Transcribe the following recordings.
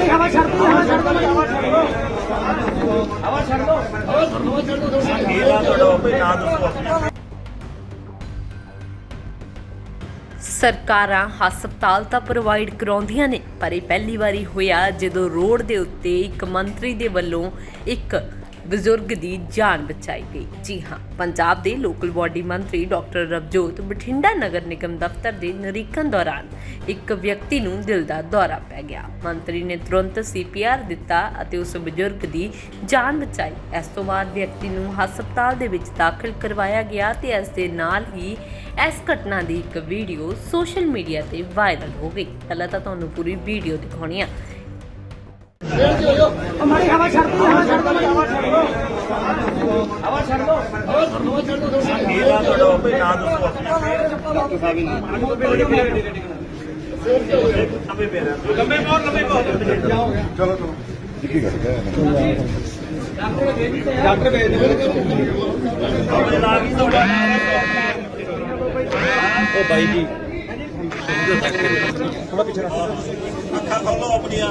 ਮਾੜੀ ਹਵਾ ਛੱਡ ਦੋ ਹਵਾ ਛੱਡ ਦੋ ਹਵਾ ਛੱਡ ਦੋ। ਹਵਾ ਛੱਡ ਦੋ ਇਹਦਾ ਤੁਹਾਡਾ ਆਪੇ ਨਾਂ ਦੱਸੋ ਆਪਣਾ। ਸਰਕਾਰਾਂ ਹਸਪਤਾਲ ਤਾਂ ਪ੍ਰੋਵਾਈਡ ਕਰਾਉਂਦੀਆਂ ਨੇ ਪਰ ਇਹ ਪਹਿਲੀ ਵਾਰੀ ਹੋਇਆ ਜਦੋਂ ਰੋਡ ਦੇ ਉੱਤੇ ਇੱਕ ਮੰਤਰੀ ਦੇ ਵੱਲੋਂ ਇੱਕ ਬਜ਼ੁਰਗ ਦੀ ਜਾਨ ਬਚਾਈ ਗਈ। ਜੀ ਹਾਂ ਪੰਜਾਬ ਦੇ ਲੋਕਲ ਬਾਡੀ ਮੰਤਰੀ ਡਾਕਟਰ ਰਵਜੋਤ ਬਠਿੰਡਾ ਨਗਰ ਨਿਗਮ ਦਫ਼ਤਰ ਦੇ ਨਿਰੀਖਣ ਦੌਰਾਨ ਇੱਕ ਵਿਅਕਤੀ ਨੂੰ ਦਿਲ ਦਾ ਦੌਰਾ ਪੈ ਗਿਆ। ਮੰਤਰੀ ਨੇ ਤੁਰੰਤ ਸੀਪੀਆਰ ਦਿੱਤਾ ਅਤੇ ਉਸ ਬਜ਼ੁਰਗ ਦੀ ਜਾਨ ਬਚਾਈ। ਇਸ ਤੋਂ ਬਾਅਦ ਵਿਅਕਤੀ ਨੂੰ ਹਸਪਤਾਲ ਦੇ ਵਿੱਚ ਦਾਖਲ ਕਰਵਾਇਆ ਗਿਆ ਤੇ ਇਸ ਦੇ ਨਾਲ ਹੀ ਇਸ ਘਟਨਾ ਦੀ ਇੱਕ ਵੀਡੀਓ ਸੋਸ਼ਲ ਮੀਡੀਆ ਤੇ ਵਾਇਰਲ ਹੋ ਗਈ। ਪਹਿਲਾਂ ਤਾਂ ਤੁਹਾਨੂੰ ਪੂਰੀ ਵੀਡੀਓ ਦਿਖਾਉਣੀ ਆ। ਉਹ ਮਾੜੀ ਹਵਾ ਛੱਡ ਦੋ ਹਵਾ ਛੱਡ ਦੋ ਹਵਾ ਛੱਡ ਦੋ। ਹਵਾ ਛੱਡ ਦੋ। ਇਹਦਾ ਤੁਹਾਡਾ ਆਪੇ ਨਾਂ ਦੱਸੋ ਆਪਣਾ ਲੰਬੇ ਪੈਰ ਲੰਬੇ ਬਹੁਤ ਲੰਬੇ ਬਹੁਤ ਆਪਣੇ ਨਾਲ ਹੀ ਤੁਹਾਡਾ ਉਹ ਬਾਈ ਜੀ ਥੋੜਾ ਪਿੱਛੇ ਰੱਖੋ ਅੱਖਾਂ ਖੋਲੋ ਆਪਣੀਆਂ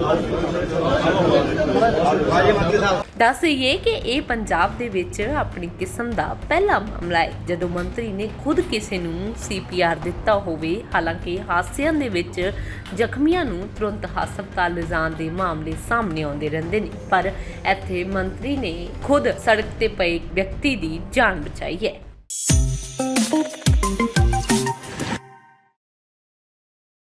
ਦੱਸ ਦਈਏ ਕਿ ਇਹ ਪੰਜਾਬ ਦੇ ਵਿੱਚ ਆਪਣੀ ਕਿਸਮ ਦਾ ਪਹਿਲਾ ਮਾਮਲਾ ਹੈ। ਜਦੋਂ ਮੰਤਰੀ ਨੇ ਖੁਦ ਕਿਸੇ ਨੂੰ ਸੀਪੀਆਰ ਦਿੱਤਾ ਹੋਵੇ, ਹਾਲਾਂਕਿ ਹਾਦਸਿਆਂ ਦੇ ਵਿੱਚ ਜ਼ਖਮੀਆਂ ਨੂੰ ਤੁਰੰਤ ਹਸਪਤਾਲ ਲਿਜਾਣ ਦੇ ਮਾਮਲੇ ਸਾਹਮਣੇ ਆਉਂਦੇ ਰਹਿੰਦੇ ਨੇ। ਪਰ ਇੱਥੇ ਮੰਤਰੀ ਨੇ ਖੁਦ ਸੜਕ ਤੇ ਪਏ ਵਿਅਕਤੀ ਦੀ ਜਾਨ ਬਚਾਈ ਹੈ।